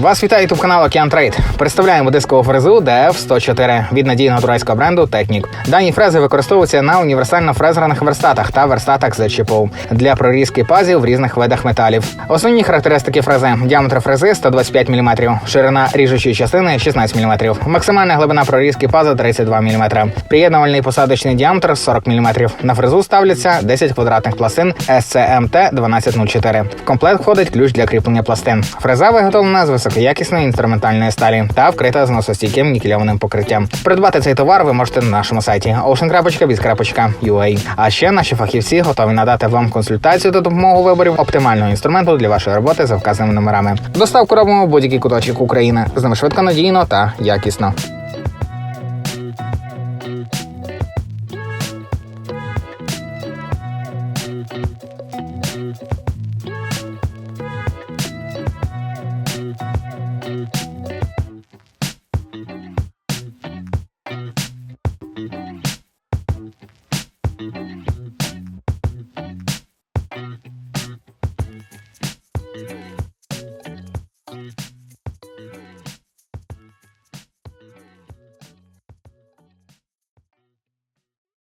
Вас вітає ютуб канал Океан Трейд. Представляємо дискову фрезу DF104 від надійного турецького бренду Technic. Дані фрези використовуються на універсально фрезерних верстатах та верстатах з ЧПУ для прорізки пазів в різних видах металів. Основні характеристики фрези: діаметр фрези 125 мм, ширина ріжучої частини 16 мм, максимальна глибина прорізки паза 32 мм, приєднувальний посадочний діаметр 40 мм. На фрезу ставляться 10 квадратних пластин SCMT 1204. В комплект входить ключ для кріплення пластин. Фреза виготовлена з високоякісної інструментальної сталі та вкрита зносостійким нікельованим покриттям. Придбати цей товар ви можете на нашому сайті ocean.biz.ua. А ще наші фахівці готові надати вам консультацію та допомогу виборів оптимального інструменту для вашої роботи за вказаними номерами. Доставку робимо в будь-який куточок України з нами швидко надійно та якісно.